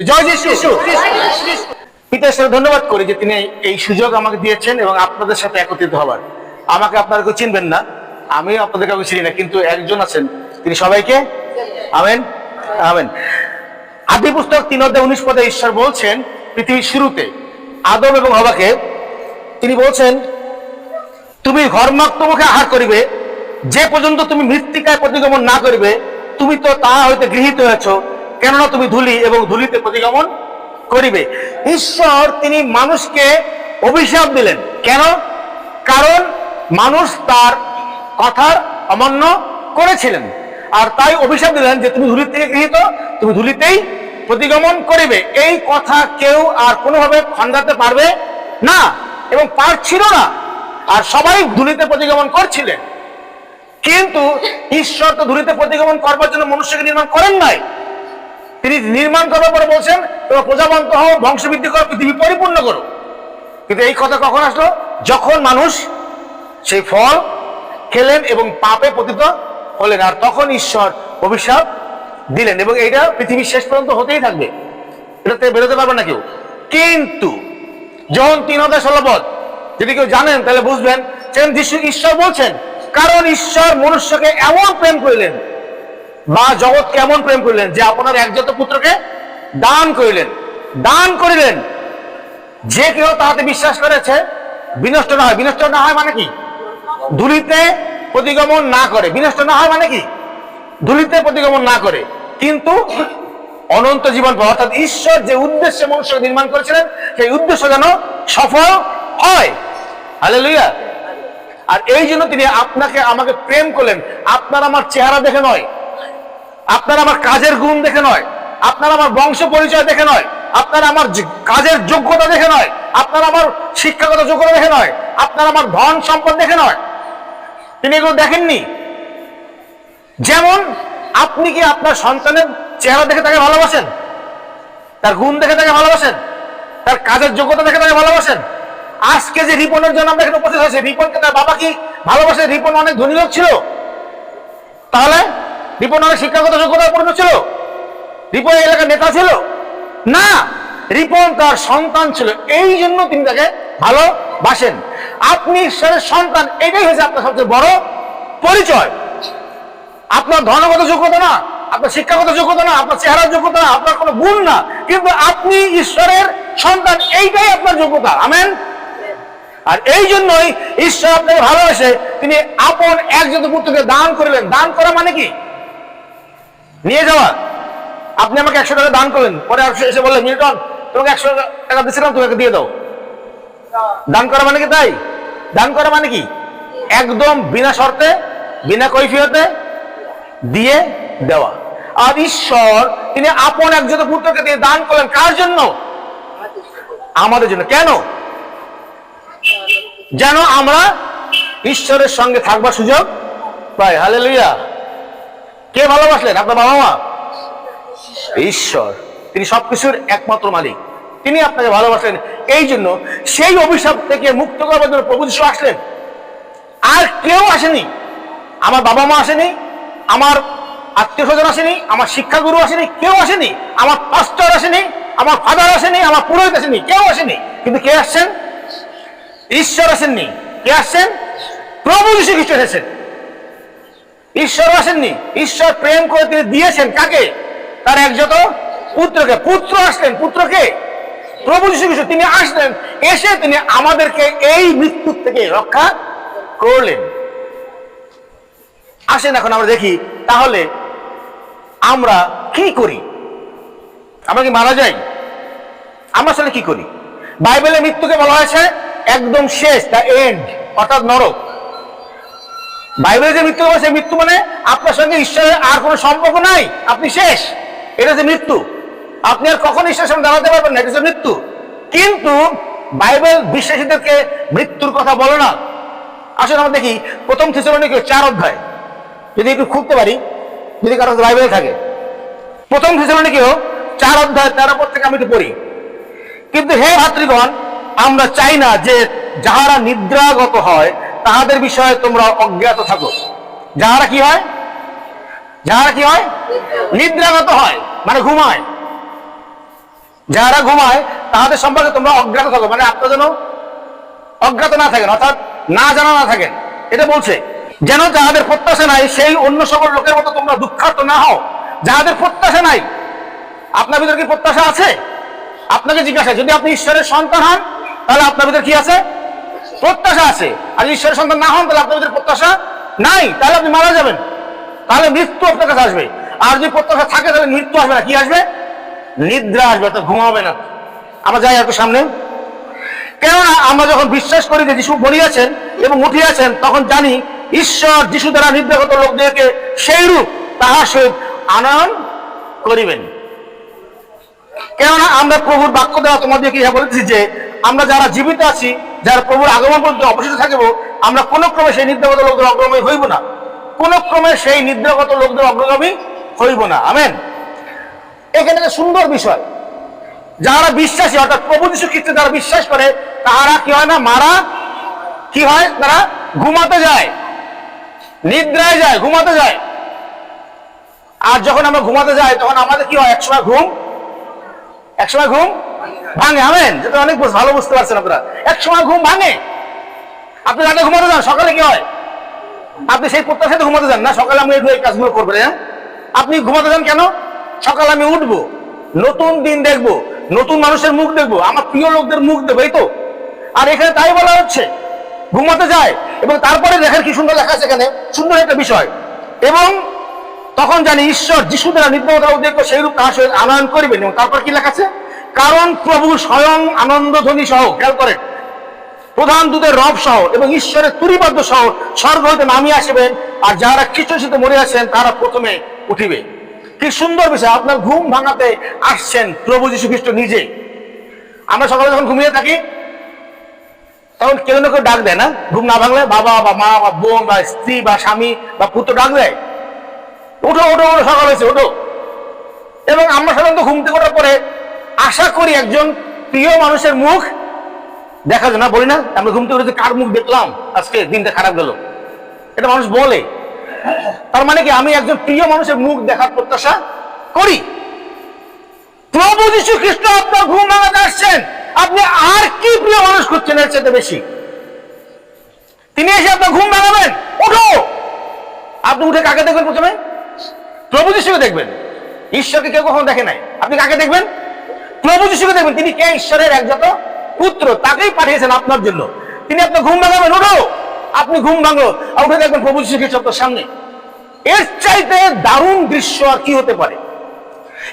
জয় যিশু। পিতার সাথে ধন্যবাদ করি যে তিনি এই সুযোগ আমাকে দিয়েছেন এবং আপনাদের সাথে একত্রিত হবার। আমাকে আপনারা কেউ চিনবেন না আমিও আপনাদের কাউকে চিনি না কিন্তু একজন আছেন। তিনি সবাইকে? আমেন? আমেন। আদি পুস্তক তিন অধ্যায় উনিশ পদে ঈশ্বর বলছেন পৃথিবীর শুরুতে আদম এবং হবাকে তিনি বলছেন তুমি ঘর্মাক্ত মুখে আহার করিবে যে পর্যন্ত তুমি মৃত্তিকায় প্রতিগমন না করিবে তুমি তো তা হইতে গৃহীত হয়েছ। কেননা তুমি ধুলি এবং ধুলিতে প্রতিগমন করিবে। ঈশ্বর, তিনি মানুষকে অভিশাপ দিলেন। কেন? কারণ মানুষ তার কথার অমান্য করেছিলেন। আর তাই অভিশাপ দিলেন যে, তুমি ধুলির থেকে গৃহীত, তুমি ধুলিতেই প্রতিগমন করিবে। এই কথা কেউ আর কোনোভাবে খণ্ডাতে পারবে না এবং পারছিল না। আর সবাই ধুলিতে প্রতিগমন করছিলেন। কিন্তু ঈশ্বর তো ধুলিতে প্রতিগমন করবার জন্য মনুষ্যকে নির্মাণ করেন নাই। তিনি নির্মাণ করার পরে বলছেন, তোমরা প্রজাবন্ত হও, বংশবৃদ্ধি করো, পৃথিবী পরিপূর্ণ করো। কিন্তু এই কথা কখন আসলো? যখন মানুষ সেই ফল খেলেন এবং পাপে পতিত হলেন, আর তখন ঈশ্বর অভিশাপ দিলেন এবং এইটা পৃথিবীর শেষ পর্যন্ত হতেই থাকবে। এটা থেকে বেরোতে পারবে না কেউ। কিন্তু যখন তিন হাজার ষোলো পদ, যদি কেউ জানেন, তাহলে বুঝবেন যে যিশু ঈশ্বর বলছেন, কারণ ঈশ্বর মনুষ্যকে এমন প্রেম করিলেন বা জগৎ কেমন প্রেম করিলেন? যে আপনার একজাত পুত্রকে দান করিলেন। দান করিলেন। যে কেউ তাহাতে বিশ্বাস করেছে, বিনষ্ট না হয়। বিনষ্ট না হয় মানে কি? ধুলিতে প্রতিগমন না করে। বিনষ্ট না হয় মানে কি? ধুলিতে প্রতিগমন না করে। কিন্তু অনন্ত জীবন অর্থাৎ ঈশ্বর যে উদ্দেশ্যে মনুষ্য নির্মাণ করেছিলেন, সেই উদ্দেশ্য যেন সফল হয়। হালে আর এই জন্য তিনি আপনাকে, আমাকে প্রেম করলেন। আপনার আমার চেহারা দেখে নয়। আপনার আমার কাজের গুণ দেখে নয়, আপনার আমার বংশ পরিচয় দেখে নয়, আপনার আমার কাজের যোগ্যতা দেখে নয়, আপনার আমার শিক্ষাগত যোগ্যতা দেখে নয়, আপনার আমার ধন সম্পদ দেখে নয়। তিনি এগুলো দেখেননি? যেমন আপনি কি আপনার সন্তানের চেহারা দেখে তাকে ভালোবাসেন? তার গুণ দেখে তাকে ভালোবাসেন? তার কাজের যোগ্যতা দেখে তাকে ভালোবাসেন? আজকে যে রিপনের জন্য আমরা এখানে উপস্থিত হয়েছি, রিপনকে তার বাবা কি ভালোবাসে? রিপন অনেক ধনী লোক ছিল। তাহলে রিপন অনেক শিক্ষাগত যোগ্যতা পূর্ণ ছিল? রিপন এলাকার নেতা ছিল? না রিপন তার সন্তান ছিল। এই জন্য তিনি তাকে ভালোবাসেন। আপনি ঈশ্বরের সন্তান, এটাই হয়েছে আপনার সবচেয়ে বড় পরিচয়। আপনার ধনগত যোগ্যতা না, আপনার শিক্ষাগত যোগ্যতা না, আপনার চেহারার যোগ্যতা না, আপনার কোনো গুণ না। কিন্তু আপনি ঈশ্বরের সন্তান, এইটাই আপনার যোগ্যতা। আমেন? আর এই জন্যই ঈশ্বর আপনাকে ভালোবাসে। তিনি আপন একজন পুত্রকে দান করিলেন। দান করা মানে কি? নিয়ে যাওয়া। আপনি আমাকে একশো টাকা দান করলেন। পরে এসে বললেন মিল্টন, তোমাকে একশো টাকা দিচ্ছিলাম তোমাকে দিয়ে দাও। দান করা মানে কি তাই? দান করা মানে কি? একদম বিনা শর্তে, বিনা কৈফিয়তে দিয়ে দেওয়া। আর ঈশ্বর, তিনি আপন একজন পুত্রকে দিয়ে দান করলেন। কার জন্য? আমাদের জন্য। কেন? যেন আমরা ঈশ্বরের সঙ্গে থাকবার সুযোগ পাই। হালে কে ভালোবাসলেন? আপনার বাবা মা ঈশ্বর। তিনি সবকিছুর একমাত্র মালিক। তিনি আপনাকে ভালোবাসেন এই জন্য সেই অভিশাপ থেকে মুক্ত করবার জন্য প্রভু যিশু আসলেন। আর কেউ আসেনি। আমার বাবা মা আসেনি, আমার আত্মীয় স্বজন আসেনি, আমার শিক্ষাগুরু আসেনি, কেউ আসেনি, আমার পাস্টর আসেনি, আমার ফাদার আসেনি, আমার পুরোহিত আসেনি, কেউ আসেনি। কিন্তু কে আসছেন? ঈশ্বর আসেননি। কে আসছেন? প্রভু যীশু খ্রিস্ট এসেছেন। ঈশ্বর আসেননি। ঈশ্বর প্রেম করে তিনি দিয়েছেন। কাকে? তার একজত পুত্রকে। পুত্র আসলেন। পুত্রকে প্রভু যীশু খ্রিস্ট। তিনি আসলেন। এসে তিনি আমাদেরকে এই মৃত্যুর থেকে রক্ষা করলেন। আসেন এখন আমরা দেখি, তাহলে আমরা কি করি? আমরা কি মারা যাই? আমরা আসলে কি করি? বাইবেলে মৃত্যুকে বলা হয়েছে একদম শেষ, দ্য এন্ড, অর্থাৎ নরক। বাইবেলে যে মৃত্যু বলে সেই মৃত্যু মানে আপনার সঙ্গে ঈশ্বরের আর কোনো সম্পর্ক নাই। আপনি শেষ। এটা যে মৃত্যু। আপনি আর কখন ঈশ্বরের সামনে দাঁড়াতে পারবেন না, এটা হচ্ছে মৃত্যু। কিন্তু বাইবেল বিশ্বাসীদেরকে মৃত্যুর কথা বলে না। আসলে আমরা দেখি প্রথম থিসলনিকে চার অধ্যায়। যদি একটু খুঁজতে পারি, যদি কারও বাইবেলে থাকে। প্রথম থিসলনিকেও চার অধ্যায় তেরো পর থেকে আমি একটু পড়ি। কিন্তু হে ভাতৃগণ, আমরা চাই না যে যাহারা নিদ্রাগত হয় তাহাদের বিষয়ে তোমরা অজ্ঞাত থাকো। যাহারা কি হয়? যাহারা কি হয়? নিদ্রাগত হয় মানে ঘুমায়। যারা ঘুমায় তাদের সম্পর্কে তোমরা অজ্ঞাত থাকো মানে আপনার যেন অজ্ঞাত না থাকেন, অর্থাৎ না জানা না থাকেন। এটা বলছে, যেন যাহাদের প্রত্যাশা নাই, সেই অন্য সকল লোকের মতো তোমরা দুঃখার্ত না হও। যাহাদের প্রত্যাশা নাই, আপনার ভিতরে কি প্রত্যাশা আছে? আপনাকে জিজ্ঞাসা, যদি আপনি ঈশ্বরের সন্তান হন, তাহলে আপনার ভিতরে কি আছে? প্রত্যাশা আছে। আর ঈশ্বরের সন্তান না হন, তাহলে আপনার ভিতরে প্রত্যাশা নাই, তাহলে আপনি মারা যাবেন। তাহলে মৃত্যু আপনার কাছে আসবে। আর যদি প্রত্যাশা থাকে, তাহলে মৃত্যু আসবে না, কি আসবে? নিদ্রা আসবে তো ঘুমাবে না। আমরা যাই একটু সামনে। কেননা আমরা যখন বিশ্বাস করি যে যিশু বলিয়াছেন এবং উঠিয়াছেন তখন জানি ঈশ্বর যিশু দ্বারা নির্দেশগত লোকদেরকে সেই রূপ তাহার সহিত আনয়ন করিবেন। কেননা আমরা প্রভুর বাক্য দেওয়া তোমাদেরকে ইহা বলেছি যে আমরা যারা জীবিত আছি, যারা প্রভুর আগমন পর্যন্ত অবশিষ্ট থাকব, আমরা কোন ক্রমে সেই নিদ্রাগত লোকদের অগ্রগামী হইব না। কোন ক্রমে সেই নিদ্রাগত লোকদের অগ্রগামী হইব না। আমেন। এখানে একটা সুন্দর বিষয়। যারা বিশ্বাসী, অর্থাৎ প্রভু যীশু খ্রিস্টে যারা বিশ্বাস করে, তারা কি হয় না, মারা, কি হয়, তারা ঘুমাতে যায়। নিদ্রায় যায়, ঘুমাতে যায়। আর যখন আমরা ঘুমাতে যাই, তখন আমাদের কি হয়? একসময় ঘুম একসময় ঘুম ভাঙে, আমেন? যেটা অনেক ভালো বুঝতে পারছেন আপনারা। একসময় ঘুম ভাঙে। আপনি রাতে ঘুমাতে যান, সকালে কি হয়? আপনি সেই প্রত্যাশাতে ঘুমাতে যান না, সকালে আমি এই কাজগুলো করবেন হ্যাঁ? আপনি ঘুমাতে যান কেন? সকালে আমি উঠবো, নতুন দিন দেখব, নতুন মানুষের মুখ দেখব, আমার প্রিয় লোকদের মুখ দেখব, এই তো। আর এখানে তাই বলা হচ্ছে, ঘুমাতে যায়, এবং তারপরে দেখেন কি সুন্দর লেখা আছে এখানে, সুন্দর একটা বিষয়। এবং তখন জানি ঈশ্বর যিশু দ্বারা উদ্দেশ্য সেই রূপ তাহার সহিত আনয়ন করিবেন, এবং তারপর কি লেখা আছে? কারণ প্রভু স্বয়ং আনন্দ ধ্বনি সহ, খেয়াল করেন, প্রধান দূতের রব সহ এবং ঈশ্বরের তুরিবাদ্য সহ স্বর্গ হইতে নামিয়ে আসবেন, আর যারা খ্রিস্টের সাথে মরে আছেন তারা প্রথমে উঠিবে। কি সুন্দর বিষয়, আপনার ঘুম ভাঙাতে আসছেন প্রভু যীশু খ্রিস্ট নিজে। আমরা সকালে যখন ঘুমিয়ে থাকি, তখন কেউ না কেউ ডাক দেয় না, ঘুম না ভাঙলে বাবা বা মা বা বোন বা স্ত্রী বা স্বামী বা পুত্র ডাক দেয়। উঠো উঠো উঠো, সকাল হয়েছে, উঠো। এবং আমরা সাধারণত ঘুম থেকে ওঠার পরে আশা করি একজন প্রিয় মানুষের মুখ দেখা যায় না, বলি না? আমরা ঘুম থেকে উঠে কার মুখ দেখলাম? আজকে দিনটা খারাপ গেল। এটা মানুষ বলে। তার মানে কি, আমি একজন প্রিয় মানুষের মুখ দেখার প্রত্যাশা করি। প্রভু যীশু খ্রিস্ট আপনার ঘুম ভাঙাতে আসছেন। আপনি আর কি প্রিয় মানুষ খুঁজছেন এর চাইতে বেশি? তিনি এসে আপনার ঘুম ভাঙাবেন। ওঠো! আপনি উঠে কাকে দেখবেন প্রথমে? প্রভু যিশুকে দেখবেন। ঈশ্বরকে কেউ কখনো দেখে নাই। আপনি কাকে দেখবেন? প্রভু যিশুকে দেখবেন, তিনি কে? ঈশ্বরের একজাত পুত্র, তাকেই পাঠিয়েছেন আপনার জন্য। তিনি আপনার ঘুম ভাঙাবেন, উঠো! আপনি ঘুম ভাঙো। আর উঠে দেখবেন প্রভু যিশু খ্রিস্ট আপনার সামনে। এর চাইতে দারুণ দৃশ্য আর কি হতে পারে?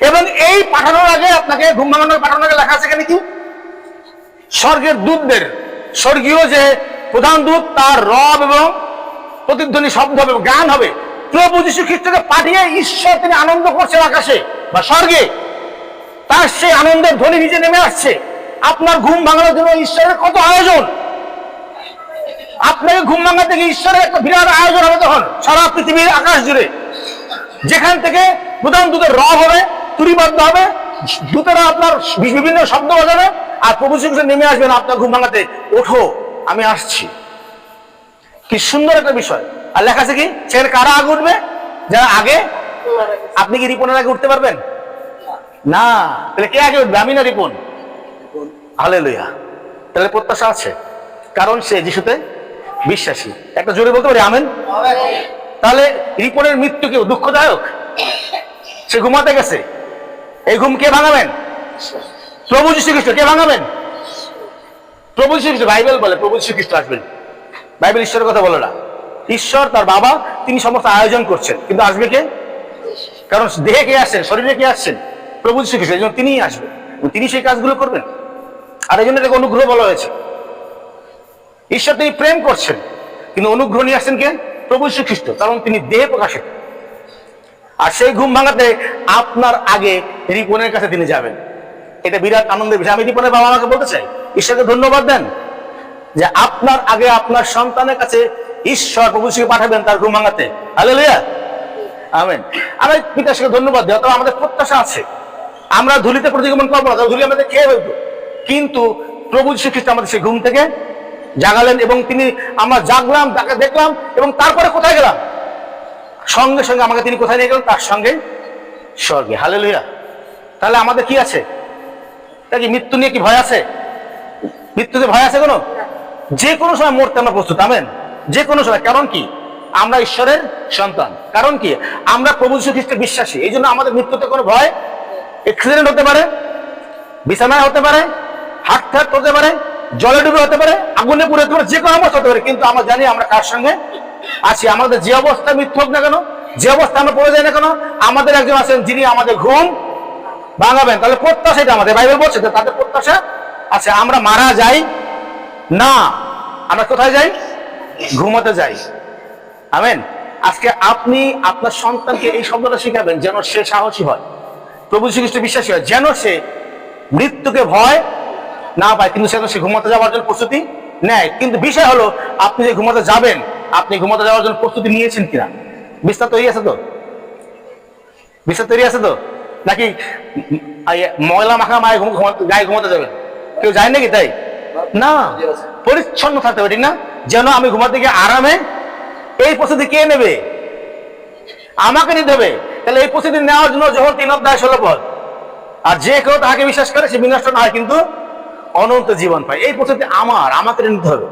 এবং এই পাঠানোর আগে আপনাকে ঘুম ভাঙানোর পাঠানোর আগে লেখা আছে এখানে কি? স্বর্গের দূতদের, স্বর্গীয় যে প্রধান দূত, তার রব এবং প্রতিধ্বনি শব্দ হবে গান হবে। প্রভু যীশু খ্রিস্টকে পাঠিয়ে ঈশ্বর তিনি আনন্দ করছেন আকাশে বা স্বর্গে। তার সেই আনন্দের ধ্বনি নিচে নেমে আসছে। আপনার ঘুম ভাঙানোর জন্য ঈশ্বরের কত আয়োজন? আপনাকে ঘুম ভাঙা থেকে ঈশ্বরের একটা বিরাট আয়োজন হবে তখন, সারা পৃথিবীর আকাশ জুড়ে। যেখান থেকে প্রধান দূতের র হবে তুরিবদ্ধ হবে, দূতেরা আপনার বিভিন্ন শব্দ বাজাবে, আর প্রভু শ্রীকৃষ্ণ নেমে আসবেন আপনার ঘুম ভাঙাতে। ওঠো, আমি আসছি। কি সুন্দর একটা বিষয়। আর লেখা আছে কি? সেখানে কারা আগে উঠবে? যারা আগে? আপনি কি রিপনের আগে উঠতে পারবেন? না, তাহলে কে আগে উঠবে? আমি না রিপন? হালে লইয়া তাহলে প্রত্যাশা আছে? কারণ সে যিশুতে বিশ্বাসী। একটা জোরে বলতে পারি, আমেন? তাহলে রিপনের মৃত্যু কেউ দুঃখদায়ক? সে ঘুমাতে গেছে। এই ঘুম কে ভাঙাবেন? প্রভু যীশু খ্রিস্ট কে ভাঙাবেন? প্রভু যীশু খ্রিস্ট বাইবেল বলে প্রভু যীশু খ্রিস্ট আসবেন। বাইবেল ঈশ্বরের কথা বলে না। ঈশ্বর তার বাবা, তিনি সমস্ত আয়োজন করছেন। কিন্তু আসবে কে? কারণ দেহে কে আসছেন? শরীরে কে আসছেন? প্রভু খ্রিস্ট এই জন্য তিনিই আসবেন। তিনি সেই কাজগুলো করবেন। আর এই জন্য এটাকে অনুগ্রহ বলা হয়েছে। ঈশ্বর তিনি প্রেম করছেন কিন্তু অনুগ্রহ নিয়ে আসছেন কে? প্রভু যীশু খ্রিস্ট কারণ তিনি দেহে প্রকাশিত। আর সেই ঘুম ভাঙাতে আপনার আগে রিপনের কাছে তিনি যাবেন। এটা বিরাট আনন্দের বিষয়। আমি রিপনের বাবা আমাকে বলতে চাই, ঈশ্বরকে ধন্যবাদ দেন যে আপনার আগে আপনার সন্তানের কাছে ঈশ্বর প্রভু যিশুকে পাঠাবেন তার ঘুম ভাঙাতে। হালেলুয়া আমেন আমি পিতাকে ধন্যবাদ দেওয়া অথবা আমাদের প্রত্যাশা আছে। আমরা ধুলিতে প্রতিগমন করব না ধুলি আমাদের খেয়ে ফেলব কিন্তু প্রভু খ্রিস্ট আমাদের সেই ঘুম থেকে জাগালেন এবং তিনি আমরা জাগলাম, তাকে দেখলাম এবং তারপরে কোথায় গেলাম? সঙ্গে সঙ্গে আমাকে তিনি কোথায় নিয়ে গেলেন? তার সঙ্গে স্বর্গে। হালে লইয়া তাহলে আমাদের কি আছে? তা কি মৃত্যু নিয়ে কি ভয় আছে? মৃত্যুতে ভয় আছে কোনো? যে কোনো সময় মরতে আমরা প্রস্তুত, আমেন। যে কোনো সময়। কারণ কি? আমরা ঈশ্বরের সন্তান। কারণ কি? আমরা প্রভু খ্রিস্টের বিশ্বাসী। এই জন্য আমাদের মৃত্যুতে কোনো ভয় এক্সিডেন্ট হতে পারে, বিছানায় হতে পারে হাট থাট হতে পারে, জলে ডুবে হতে পারে, আগুনে পুড়ে হতে পারে যে কোনো অবস্থা হতে পারে। কিন্তু আমরা জানি আমরা কার সঙ্গে আছি, আমাদের যে অবস্থা মৃত্যু হোক না কেন, যে অবস্থা আমরা পড়ে যাই না কেন, আমাদের একজন আছেন যিনি আমাদের ঘুম ভাঙাবেন। তাহলে প্রত্যাশা এটা আমাদের, বাইবেল বলছে তাদের প্রত্যাশা আছে, আমরা মারা যাই, না, আমরা কোথায় যাই? ঘুমাতে যাই। আমেন? আজকে আপনি আপনার সন্তানকে এই শব্দটা শিখাবেন যেন সে সাহসী হয়। প্রভু শ্রীকৃষ্ণ বিশ্বাসী হয়, যেন সে মৃত্যুকে ভয় না পায়, কিন্তু সে সে ঘুমাতে যাওয়ার জন্য প্রস্তুতি নেয়। কিন্তু বিষয় হলো, আপনি যে ঘুমাতে যাবেন, আপনি ঘুমাতে যাওয়ার জন্য প্রস্তুতি নিয়েছেন কিনা? বিস্তার তৈরি আছে তো? বিস্তার তৈরি আছে তো? নাকি ময়লা মাখা মায়ের গায়ে ঘুমাতে যাবেন? কেউ যায় নাকি তাই? না। পরিচ্ছন্ন থাকতে হবে, ঠিক না? যেন আমি ঘুমাতে গিয়ে আরামে এই প্রস্তুতি কে নেবে? আমাকে নিতে হবে। তাহলে এই প্রস্তুতি নেওয়ার জন্য যখন তিন অধ্যায় ষোলো পদ, আর যে কেউ তাহাকে বিশ্বাস করে, সে বিনষ্ট না হয় কিন্তু অনন্ত জীবন পায়। এই প্রস্তুতি আমার, আমাকে নিতে হবে।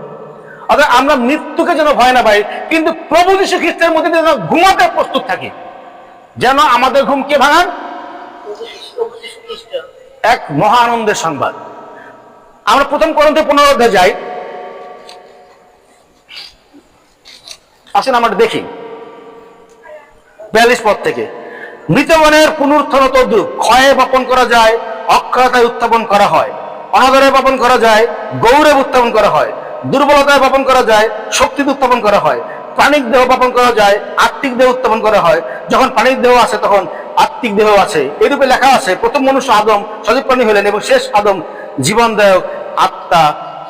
অর্থাৎ আমরা মৃত্যুকে যেন ভয় না পাই, কিন্তু প্রভু যীশু খ্রিস্টের মধ্যে যেন ঘুমাতে প্রস্তুত থাকি। যেন আমাদের ঘুম কে ভাঙান? এক মহা আনন্দের সংবাদ। আমরা প্রথম করন্তে পনেরো অধ্যায় যাই। আসেন আমরা দেখি। বিয়াল্লিশ পদ থেকে। মৃতবনের পুনরুত্থান তদ্রুপ ক্ষয়ে বপন করা যায় অক্ষয়তায় উত্থাপন করা হয়। অনাদরে বপন করা যায় গৌরব উত্থাপন করা হয়। দুর্বলতায় বপন করা যায় শক্তিতে উত্থাপন করা হয়। প্রাণিক দেহ বপন করা যায় আত্মিক দেহ উত্থাপন করা হয়। যখন প্রাণিক দেহ আছে তখন আত্মিক দেহ আছে। এরূপে লেখা আছে প্রথম মনুষ্য আদম সজীব প্রাণী হইলেন এবং শেষ আদম জীবনদায়ক আত্মা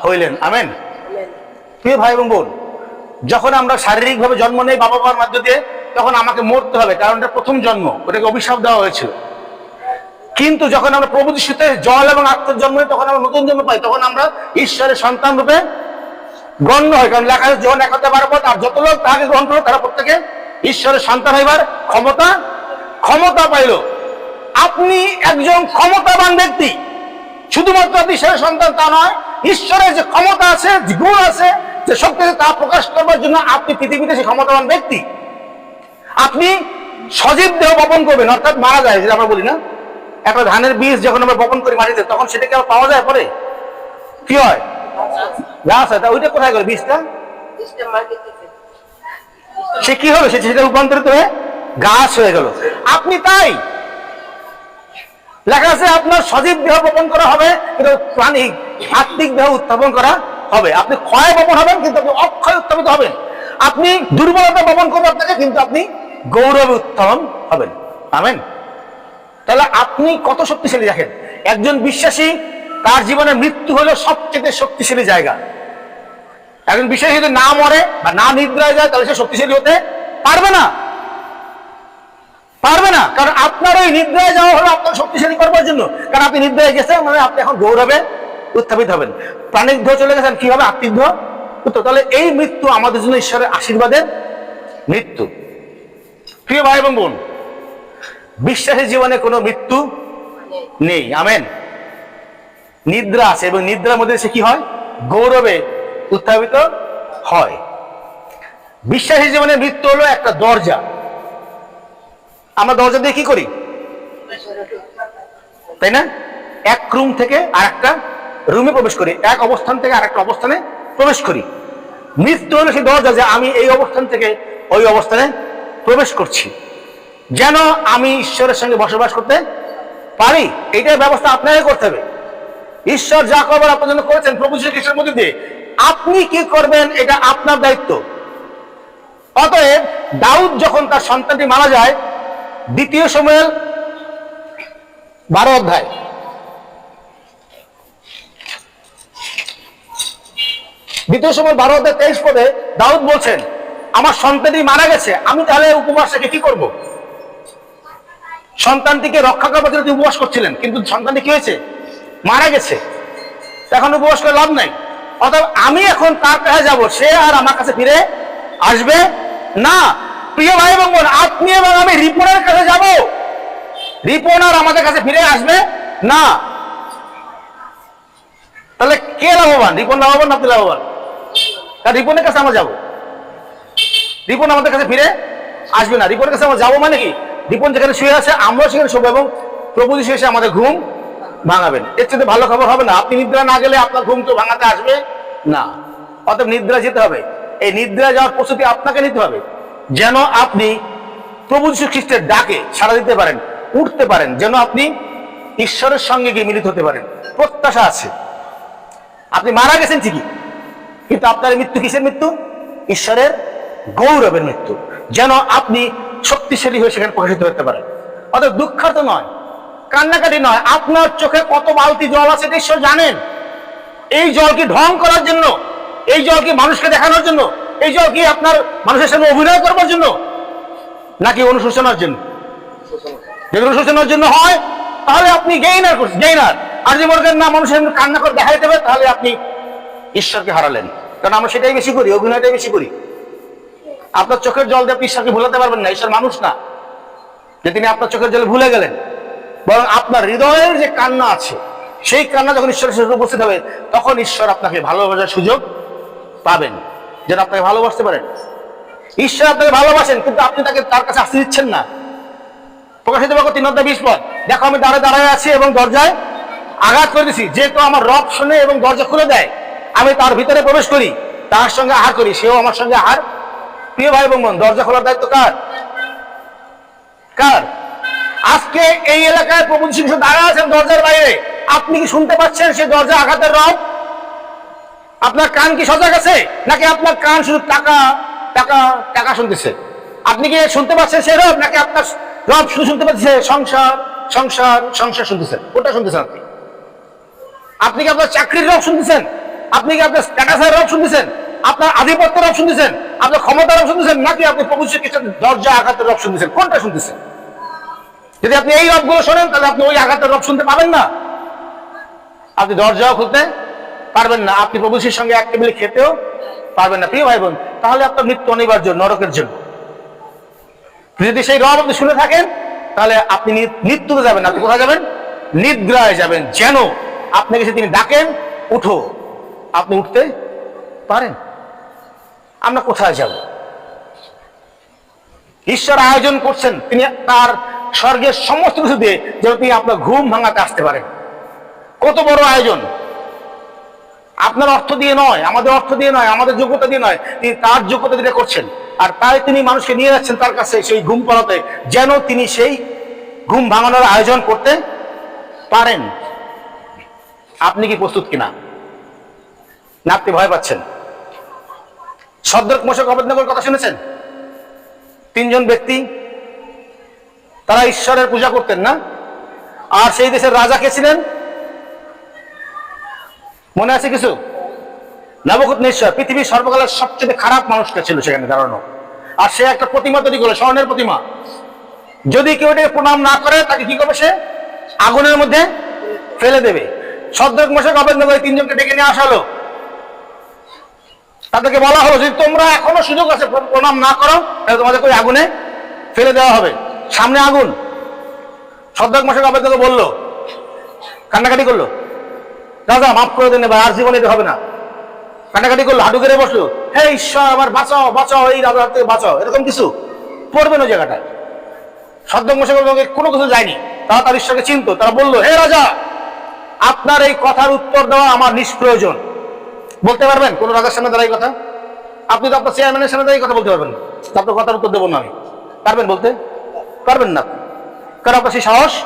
হইলেন। আমেন? প্রিয় ভাই এবং বোন যখন আমরা শারীরিকভাবে জন্ম নেই বাবা মার মধ্য দিয়ে তখন আমাকে মরতে হবে, কারণ এটা প্রথম জন্ম, ওটাকে অভিশাপ দেওয়া হয়েছিল। কিন্তু যখন আমরা প্রভু যিশুতে জল এবং আত্মার জন্ম নিই, তখন আমরা নতুন জন্ম পাই, তখন আমরা ঈশ্বরের সন্তান রূপে গণ্য হয় কারণ লেখা আছে, যখন এক হতে পারব আর যত লোক তাহাকে গ্রহণ করল তারা প্রত্যেকে ঈশ্বরের সন্তান হইবার ক্ষমতা ক্ষমতা পাইল। আপনি একজন ক্ষমতাবান ব্যক্তি, শুধুমাত্র ঈশ্বরের সন্তান তা নয়, ঈশ্বরের যে ক্ষমতা আছে গুণ আছে, যে শক্তি তা প্রকাশ করবার জন্য আপনি পৃথিবীতে সে ক্ষমতাবান ব্যক্তি। আপনি সজীব দেহ বপন করবেন অর্থাৎ মারা যায় যেটা আমরা বলি না। একটা ধানের বীজ যখন আমরা বপন করি মাটিতে তখন সেটাকে আবার পাওয়া যায় পরে? কি হয়? গাছ হয়। ওইটা কোথায় গেল বীজটা? সে কি হবে সে সেটা রূপান্তরিত হয়ে গাছ হয়ে গেল। আপনি তাই? লেখা আছে আপনার সজীব দেহ বপন করা হবে কিন্তু প্রাণী আত্মিক দেহ উত্থাপন করা হবে। আপনি ক্ষয় বপন হবেন কিন্তু আপনি অক্ষয় উত্থাপিত হবেন। আপনি দুর্বলতা বপন করবেন আপনাকে কিন্তু আপনি গৌরবে উত্থাপন হবেন। আমেন। তাহলে আপনি কত শক্তিশালী দেখেন? একজন বিশ্বাসী, তার জীবনে মৃত্যু হলো সবচেয়ে শক্তিশালী জায়গা। একজন বিশ্বাসী যদি না মরে বা না নিদ্রায় যায়, তাহলে সে শক্তিশালী হতে পারবে না। পারবে না। কারণ আপনার ওই নিদ্রায় যাওয়া হলো আপনার শক্তিশালী করবার জন্য। কারণ আপনি নিদ্রায় গেছেন মানে আপনি এখন গৌরবে উত্থাপিত হবেন। প্রাণিক দেহ চলে গেছেন, কি হবে? আত্মিক তো তাহলে এই মৃত্যু আমাদের জন্য ঈশ্বরের আশীর্বাদের মৃত্যু। প্রিয় ভাই এবং বোন, বিশ্বাসী জীবনে কোনো মৃত্যু নেই। আমেন। নিদ্রা আছে এবং নিদ্রার মধ্যে সে কি হয়? গৌরবে উত্থাপিত হয়। বিশ্বাসী জীবনে মৃত্যু হলো একটা দরজা। আমরা দরজা দিয়ে কি করি? তাই না? এক রুম থেকে আর একটা রুমে প্রবেশ করি। এক অবস্থান থেকে আর একটা অবস্থানে প্রবেশ করি। মৃত্যু হলো সেই দরজা যে আমি এই অবস্থান থেকে ওই অবস্থানে প্রবেশ করছি। যেন আমি ঈশ্বরের সঙ্গে বসবাস করতে পারি এইটার ব্যবস্থা আপনাকে করতে হবে। ঈশ্বর যা করবার আপনার জন্য করেছেন, প্রভু শ্রী খ্রিস্টের মধ্যে দিয়ে। আপনি কি করবেন, এটা আপনার দায়িত্ব। অতএব দাউদ যখন তার সন্তানটি মারা যায়, দ্বিতীয় সময়ের বারো অধ্যায়। দ্বিতীয় সময় বারো অধ্যায় তেইশ পদে দাউদ বলছেন আমার সন্তানটি মারা গেছে, আমি তাহলে উপবাস রেখে কি করব? সন্তানটিকে রক্ষা করবার জন্য উপবাস করছিলেন, কিন্তু সন্তানটি কি হয়েছে? মারা গেছে। এখন উপবাস করে লাভ নাই। অর্থাৎ আমি এখন তার কাছে যাব, সে আর আমার কাছে ফিরে আসবে না। প্রিয় ভাই এবং বোন, আপনি এবং আমি রিপনের কাছে যাব। রিপন আর আমাদের কাছে ফিরে আসবে না। তাহলে কে লাভবান? রিপন লাভবান না আপনি লাভবান? রিপনের কাছে আমরা যাব। রিপন আমাদের কাছে ফিরে আসবে না। রিপনের কাছে আমরা যাব মানে কি? রিপন যেখানে শুয়ে আছে, আমরাও সেখানে শোবো এবং প্রভু যিশু এসে আমাদের ঘুম ভাঙাবেন। এর চেয়ে ভালো খবর হবে না। আপনি নিদ্রা না গেলে আপনার ঘুম তো ভাঙাতে আসবে না। অতএব নিদ্রা যেতে হবে। এই নিদ্রা যাওয়ার প্রস্তুতি আপনাকে নিতে হবে। যেন আপনি প্রভু যীশু খ্রিস্টের ডাকে সাড়া দিতে পারেন, উঠতে পারেন, যেন আপনি ঈশ্বরের সঙ্গে গিয়ে মিলিত হতে পারেন। প্রত্যাশা আছে। আপনি মারা গেছেন ঠিকই, কিন্তু আপনার মৃত্যু কিসের মৃত্যু? ঈশ্বরের গৌরবের মৃত্যু, যেন আপনি শক্তিশালী হয়ে সেখানে প্রকাশিত হতে পারেন। অর্থাৎ দুঃখার্থ নয়, কান্নাকাটি নয়, আপনার চোখে কত বালতি জল আছে ঈশ্বর জানেন। এই জল কি ঢং করার জন্য? এই জল কি মানুষকে দেখানোর জন্য? এই জল কি আপনার মানুষের সামনে অভিনয় করবার জন্য? নাকি অনুশোচনার জন্য? যদি অনুশোচনার জন্য হয়, তাহলে আপনি গেইনার করছেন গেইনার আর যদি মনে না, মানুষের কান্না করে দেখাই দেবে তাহলে আপনি ঈশ্বরকে হারালেন। কারণ আমরা সেটাই বেশি করি, অভিনয়টাই বেশি করি। আপনার চোখের জল দিয়ে আপনি ঈশ্বরকে ভুলাতে পারবেন না, ঈশ্বর মানুষ না। যে তিনি আপনার চোখের জলে ভুলে গেলেন, বরং আপনার হৃদয়ের যে কান্না আছে, সেই কান্না যখন ঈশ্বরের সাথে উপস্থিত হবে, তখন ঈশ্বর আপনাকে ভালোবাসার সুযোগ পাবেন। যেন আপনাকে ভালোবাসতে পারেন। ঈশ্বর আপনাকে ভালোবাসেন, কিন্তু আপনি তাকে তার কাছে আসতে দিচ্ছেন না। প্রকাশিত বাক্য তিন অধ্যায় বিশ পদ, দেখো, আমি দাঁড়ায় দাঁড়ায় আছি এবং দরজায় আঘাত করে দিছি। যে কেউ আমার রব শুনে এবং দরজা খুলে দেয়, আমি তার ভিতরে প্রবেশ করি, তার সঙ্গে আহার করি, সেও আমার সঙ্গে আহার প্রিয় ভাই বোন, দরজা খোলার দায়িত্ব কার? কার? আজকে এই এলাকায় প্রভু সিংহ দাঁড়া আছেন দরজার বাইরে। আপনি কি শুনতে পাচ্ছেন সে দরজা আঘাতের রব আপনার কান কি সজাগ আছে? নাকি আপনার কান শুধু টাকা টাকা টাকা শুনতেছে? আপনি কি শুনতে পাচ্ছেন সে রব? নাকি আপনার রব শুধু শুনতে পাচ্ছে সংসার সংসার সংসার শুনতেছেন ওটা শুনতেছেন আপনি। আপনি কি আপনার চাকরির রব শুনতেছেন? আপনি কি আপনার স্ট্যাটাসের রব শুনতেছেন? আপনার আধিপত্যের রব শুনতেছেন? আপনার ক্ষমতার রব শুনতেছেন নাকি আপনি প্রভু খ্রিস্টের দরজা আঘাতের রব শুনতেছেন কোনটা শুনতেছেন? যদি আপনি এই রবগুলো শোনেন, তাহলে আপনি ওই আঘাতের রব শুনতে পাবেন না। আপনি দরজাও খুলতে পারবেন না। আপনি প্রভুষের সঙ্গে এক টেবিলে খেতেও পারবেন না। প্রিয় ভাই বোন তাহলে আপনার মৃত্যু অনিবার্য, নরকের জন্য। যদি সেই রব আপনি শুনে থাকেন, তাহলে আপনি মৃত্যুতে যাবেন। আপনি কোথায় যাবেন? নিদ্রায় যাবেন। যেন আপনাকে সে তিনি ডাকেন, উঠো। আপনি উঠতে পারেন। আমরা কোথায় যাব? ঈশ্বর আয়োজন করছেন, তিনি তার স্বর্গের সমস্ত কিছু দিয়ে যেন তিনি আপনার ঘুম ভাঙাতে আসতে পারেন। কত বড় আয়োজন। আপনার অর্থ দিয়ে নয়, আমাদের অর্থ দিয়ে নয়, আমাদের যোগ্যতা দিয়ে নয়, তিনি তার যোগ্যতা দিয়ে করছেন। আর তাই তিনি মানুষকে নিয়ে যাচ্ছেন তার কাছে সেই ঘুম পাড়াতে, যেন তিনি সেই ঘুম ভাঙানোর আয়োজন করতে পারেন। আপনি কি প্রস্তুত কিনা? না আপনি ভয় পাচ্ছেন। সদ্যক মোশক অবেদনগর কথা শুনেছেন? তিনজন ব্যক্তি, তারা ঈশ্বরের পূজা করতেন না? আর সেই দেশের রাজা কে ছিলেন? মনে আছে কিছু? নবকুত নিশ্চয় পৃথিবীর সর্বকালের সবচেয়ে খারাপ মানুষটা ছিল সেখানে দাঁড়ানো। আর সে একটা প্রতিমা তৈরি করল, স্বর্ণের প্রতিমা। যদি কেউ এটাকে প্রণাম না করে, তাকে কি করবে সে? আগুনের মধ্যে ফেলে দেবে। সদ্রক মশাক অবেদন তিনজনকে ডেকে নিয়ে আসা হলো তাদেরকে বলা হলো যদি তোমরা এখনও সুযোগ আছে প্রণাম না করো, তাহলে তোমাদেরকে ওই আগুনে ফেলে দেওয়া হবে। সামনে আগুন। সদ্রক মশাক অবেদনকে বলল। কান্নাকাটি করল। রাজা মাফ করে দেন এবার, আর জীবনে এটা হবে না। কান্নাকাটি করল, হাঁটু করে বসল। হে ঈশ্বর, আমার বাঁচাও বাঁচাও, এই রাজার থেকে বাঁচাও। এরকম কিছু পড়বে না জায়গাটায়। সদ্যক মশাই কোনো কিছু যায়নি। তারা তার ঈশ্বরকে চিনতো। তারা বলল, হে রাজা, আপনার এই কথার উত্তর দেওয়া আমার নিষ্প্রয়োজন। বলতে পারবেন? কোন রাজার সামনে দাঁড়াই কথা? আপনি তো আপনার চেয়ারম্যানের সামনে দাঁড়িয়ে কথা বলতে পারবেন। আপনার কথার উত্তর দেবো না আমি। পারবেন বলতে? পারবেন না। কারণ আপনার সেই সাহস?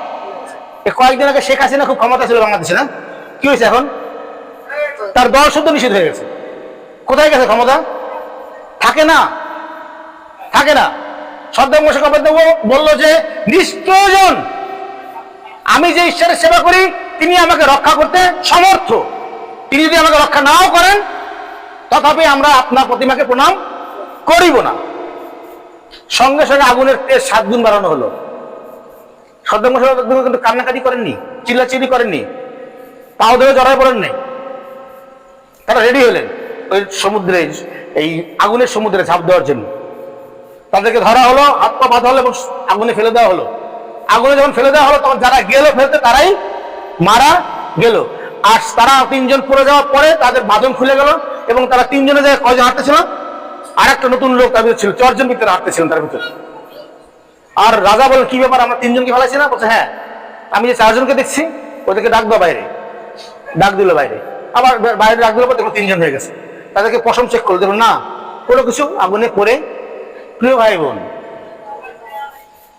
কয়েকদিন আগে শেখ হাসিনা খুব ক্ষমতা ছিল বাংলাদেশে, না? কি হয়েছে এখন? তার দল শুদ্ধ নিষেধ হয়ে গেছে। কোথায় গেছে ক্ষমতা? থাকে না। থাকে না। সদ্দাম মুশারফ বলল যে, নিষ্প্রয়োজন। আমি যে ঈশ্বরের সেবা করি, তিনি আমাকে রক্ষা করতে সমর্থ। তিনি যদি আমাকে রক্ষা নাও করেন, তথাপি আমরা আপনার প্রতিমাকে প্রণাম করিব না। সঙ্গে সঙ্গে আগুনের তেজ সাত গুণ বাড়ানো হলো। মুশারফ কিন্তু কান্নাকাটি করেননি, চিল্লাচিল্লি করেননি, পাও ধরে জড়ায় পড়েন নাই তারা রেডি হলেন ওই সমুদ্রে, এই আগুনের সমুদ্রে ঝাঁপ দেওয়ার জন্য। তাদেরকে ধরা হলো পা বাঁধা হলো এবং আগুনে ফেলে দেওয়া হলো। আগুনে যখন ফেলে দেওয়া হলো, তখন যারা গেল ফেলতে, তারাই মারা গেল। আর তারা তিনজন পড়ে যাওয়ার পরে তাদের বাঁধন খুলে গেল এবং তারা তিনজনের জায়গায় কয়জন হাঁটতেছিল? আর একটা নতুন লোক তার ভিতরে ছিল, চারজন ভিতরে হাঁটতেছিলেন তার ভিতরে। আর রাজা বলেন কি ব্যাপার, আমরা তিনজনকে ফেলাইছি না? বলছে হ্যাঁ আমি যে চারজনকে দেখছি, ওদেরকে ডাক দাও বাইরে। ডাক দিল বাইরে। আবার বাইরে ডাক দিল পর দেখো তিনজন হয়ে গেছে। তাদেরকে পশম চেক করে দেবো না, কোনো কিছু আগুনে পড়ে। প্রিয় ভাই বোন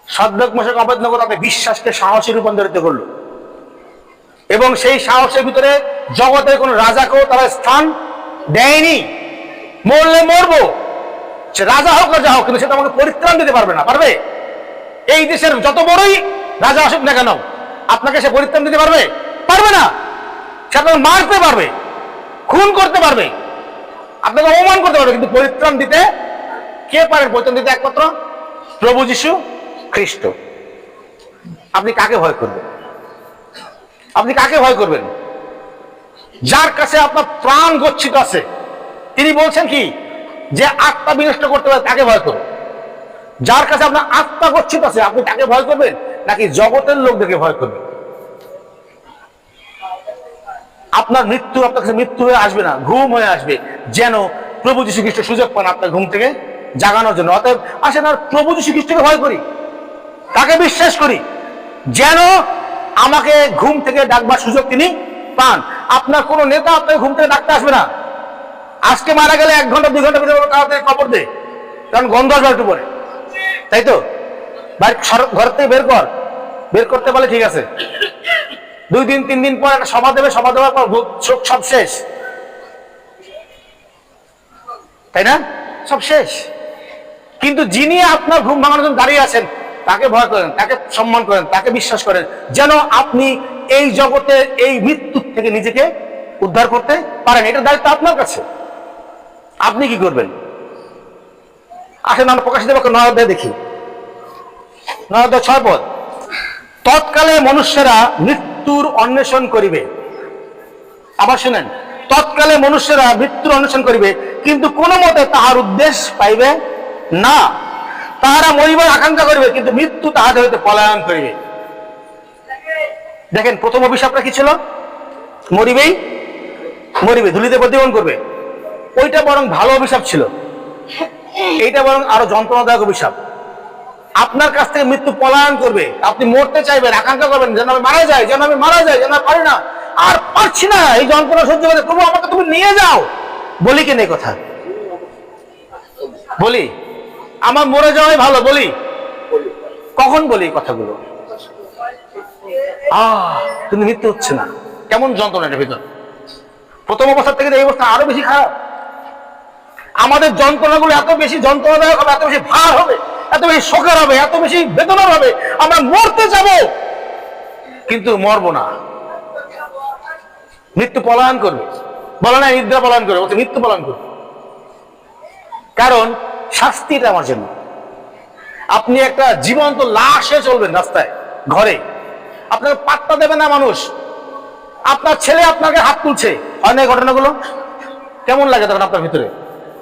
সাদ্দাক মোশেক অবেদনগর তাদের বিশ্বাসকে সাহসে রূপান্তরিত করল। এবং সেই সাহসের ভিতরে জগতের কোন রাজাকেও তারা স্থান দেয়নি। মরলে মরবো। সে রাজা হোক রাজা হোক, কিন্তু সেটা আমাকে পরিত্রাণ দিতে পারবে না, পারবে? এই দেশের যত বড়ই রাজা আসুক না কেন, আপনাকে সে পরিত্রাণ দিতে পারবে? পারবে না। সে আপনাকে মারতে পারবে, খুন করতে পারবে। আপনাকে অপমান করতে পারবে, কিন্তু পরিত্রাণ দিতে কে পারেন? পরিত্রাণ দিতে একমাত্র প্রভু যিশু খ্রিস্ট। আপনি কাকে ভয় করবেন? আপনি কাকে ভয় করবেন? যার কাছে আপনার প্রাণ গচ্ছিত আছে, তিনি বলছেন কি, যে আত্মা বিনষ্ট করতে পারে তাকে ভয় করুন। যার কাছে আপনার আত্মা গচ্ছিত আছে, আপনি তাকে ভয় করবেন, নাকি জগতের লোকদেরকে ভয় করবেন? আপনার মৃত্যু, আপনার কাছে মৃত্যু হয়ে আসবে না, ঘুম হয়ে আসবে, যেন প্রভু যীশু খ্রিস্ট সুযোগ পান আপনার ঘুম থেকে জাগানোর জন্য। অতএব আসেন আর প্রভু যীশু খ্রিস্টকে ভয় করি, তাকে বিশ্বাস করি, যেন আমাকে ঘুম থেকে ডাকবার সুযোগ তিনি পান। আপনার কোনো নেতা আপনাকে ঘুম থেকে ডাকতে আসবে না। আজকে মারা গেলে এক ঘণ্টা, দুই ঘণ্টা ভিতরে তাড়াতাড়ি খবর দে। কারণ গন্ধ আসবে একটু পরে। তাই তো? ঘর থেকে বের কর। বের করতে পারলে ঠিক আছে। দুই দিন, তিন দিন পর একটা সভা দেবে। সভা দেওয়ার পর শোক সব শেষ। তাই না? সব শেষ। কিন্তু যিনি আপনার ঘুম ভাঙানোর জন্য দাঁড়িয়ে আছেন তাকে ভয় করেন, তাকে সম্মান করেন, তাকে বিশ্বাস করেন, যেন আপনি এই জগতে এই মৃত্যু থেকে নিজেকে উদ্ধার করতে পারেন। এটা দায়িত্ব আপনার কাছে। আপনি কি করবেন? আসেন, আমরা প্রকাশিত পক্ষে নয় দেখি। নয় ছয় পদ। তৎকালে মনুষ্যরা মৃত্যুর অন্বেষণ করিবে। আবার শুনেন, তৎকালে মনুষ্যরা মৃত্যুর অন্বেষণ করিবে, কিন্তু কোনো মতে তাহার উদ্দেশ্য পাইবে না। তাহারা মরিবার আকাঙ্ক্ষা করিবে, কিন্তু মৃত্যু তাহাদের হইতে পলায়ন করিবে দেখেন, প্রথম অভিশাপটা কি ছিল? মরিবেই মরিবে, ধুলিতে প্রতিবন করবে। ওইটা বরং ভালো অভিশাপ ছিল। এইটা বরং আরও যন্ত্রণাদায়ক অভিশাপ। আপনার কাছ থেকে মৃত্যু পলায়ন করবে। আপনি মরতে চাইবেন, আকাঙ্ক্ষা করবেন, যেন আমি মারা যাই, যেন আমি মারা যাই, যেন পারি না। আর পারছি না, এই যন্ত্রণা সহ্য করতে। প্রভু আমাকে তুমি নিয়ে যাও। বলি কেন কথা? বলি। আমার মরে যাওয়াই ভালো বলি? কখন বলি এই কথাগুলো? আহ কিন্তু মৃত্যু হচ্ছে না। কেমন যন্ত্রণা এটার ভিতর? প্রথম অবস্থা থেকে এই অবস্থা আরও বেশি খারাপ। আমাদের যন্ত্রণাগুলো এত বেশি যন্ত্রণাদায়ক হবে এত বেশি ভার হবে এত বেশি শোকের হবে এত বেশি বেদনার হবে আমরা মরতে যাব। কিন্তু মরবো না। মৃত্যু পলায়ন করবে। বলে না নিদ্রা পলায়ন করবে। মৃত্যু পলায়ন করবে। কারণ শাস্তিটা আমার জন্য। আপনি একটা জীবন্ত লাশে চলবেন রাস্তায়, ঘরে। আপনাকে পাত্তা দেবে না মানুষ। আপনার ছেলে আপনাকে হাত তুলছে। হয় না ঘটনাগুলো? কেমন লাগে তখন আপনার ভিতরে?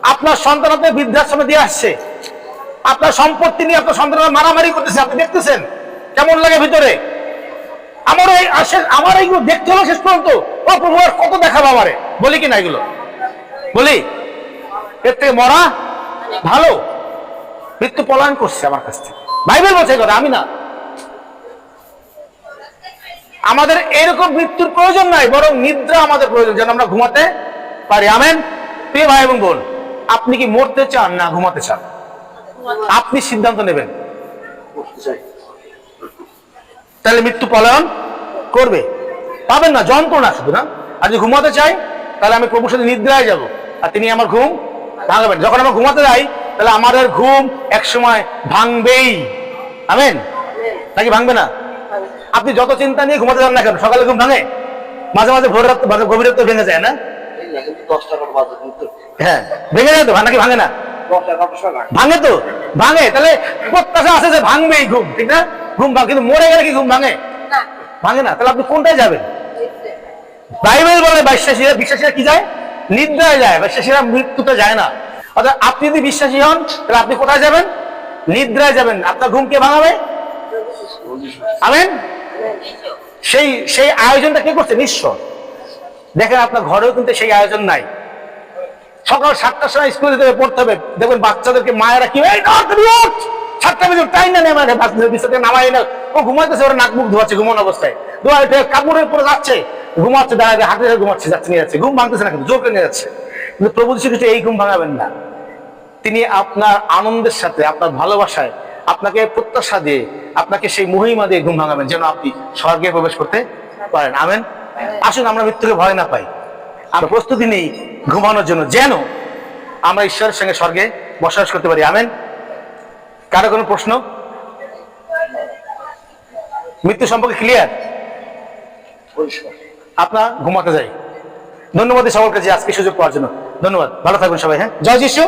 আপনার সন্তান আপনি বৃদ্ধাশ্রমে দিয়ে আসছে। আপনার সম্পত্তি নিয়ে আপনার সন্তানরা মারামারি করতেছে, আপনি দেখতেছেন? কেমন লাগে ভিতরে? আমার এই আসে আমার এইগুলো দেখতে হলো শেষ পর্যন্ত। ও প্রভু, আর কত দেখাবো আমারে? বলি কি না এগুলো? বলি? এর থেকে মরা ভালো। মৃত্যু পলায়ন করছে আমার কাছ থেকে। বাইবেল বলছে কথা, আমি না। আমাদের এরকম মৃত্যুর প্রয়োজন নাই, বরং নিদ্রা আমাদের প্রয়োজন, যেন আমরা ঘুমাতে পারি। আমেন? প্রিয় ভাই এবং বোন, আপনি কি মরতে চান না ঘুমাতে চান? আপনি সিদ্ধান্ত নেবেন। তাহলে মৃত্যু পলায়ন করবে। পাবেন না, যন্ত্রণা শুধু না। আর যদি ঘুমাতে চাই, তাহলে আমি প্রভুর সাথে নিদ্রায় যাব। আর তিনি আমার ঘুম ভাঙাবেন। যখন আমরা ঘুমাতে যাই তাহলে আমাদের ঘুম এক সময় ভাঙবেই। আমেন? নাকি ভাঙবে না? আপনি যত চিন্তা নিয়ে ঘুমাতে যান না কেন সকালে ঘুম ভাঙে? মাঝে মাঝে ভোর রাত গভীর রাতে ভেঙে যায় না? হ্যাঁ ভেঙে যায় তো? নাকি ভাঙে না? ভাঙে। ভাঙে তো? ভাঙে। তাহলে প্রত্যাশা আছে যে ভাঙবেই ঘুম ঠিক না? ঘুম ভাঙে কিন্তু মরে গেলে কি ঘুম ভাঙে? ভাঙে না। তাহলে আপনি কোনটায় যাবেন? বাইবেল বলে বিশ্বাসীরা বিশ্বাসীরা কি যায়? নিদ্রায় যায়, বা সেরা মৃত্যুতে যায় না। অর্থাৎ আপনি যদি বিশ্বাসী হন, তাহলে আপনি কোথায় যাবেন? নিদ্রায় যাবেন। আপনার ঘুম কে ভাঙাবে? আমেন? সেই সেই আয়োজনটা কে করছে? ঈশ্বর দেখেন আপনার ঘরেও কিন্তু সেই আয়োজন নাই। সকাল সাতটার সময় স্কুলে যেতে পড়তে হবে। দেখবেন বাচ্চাদেরকে মায়েরা কি সাতটা বেজে টাইম না নেমে বিছাতে নামাই না। ও ঘুমাইতেছে, ওরা নাক মুখ ধোয়াচ্ছে, ঘুমানো অবস্থায়। ধোয়া কাপড়ের উপরে যাচ্ছে। ঘুমাচ্ছে দাঁড়ায় হাতে ধরে ঘুমাচ্ছে, যাচ্ছে, নিয়ে যাচ্ছে। ঘুম ভাঙতেছে না কিন্তু, জোর করে নিয়ে যাচ্ছে। কিন্তু প্রভু খ্রিস্ট এই ঘুম ভাঙাবেন না। তিনি আপনার আনন্দের সাথে, আপনার ভালোবাসায়, আপনাকে প্রত্যাশা দিয়ে, আপনাকে সেই মহিমা দিয়ে ঘুম ভাঙাবেন, যেন আপনি স্বর্গে প্রবেশ করতে পারেন। আমেন? আসুন, আমরা মৃত্যুকে ভয় না পাই। আমরা প্রস্তুতি নেই ঘুমানোর জন্য। যেন আমরা ঈশ্বরের সঙ্গে স্বর্গে বসবাস করতে পারি। আমেন? কারও কোনো প্রশ্ন? মৃত্যু সম্পর্কে ক্লিয়ার পরিষ্কার। আপনার ঘুমাতে যাই। ধন্যবাদ সকলকে যে আজকে সুযোগ পাওয়ার জন্য। ধন্যবাদ। ভালো থাকবেন সবাই হ্যাঁ? জয় যিশু।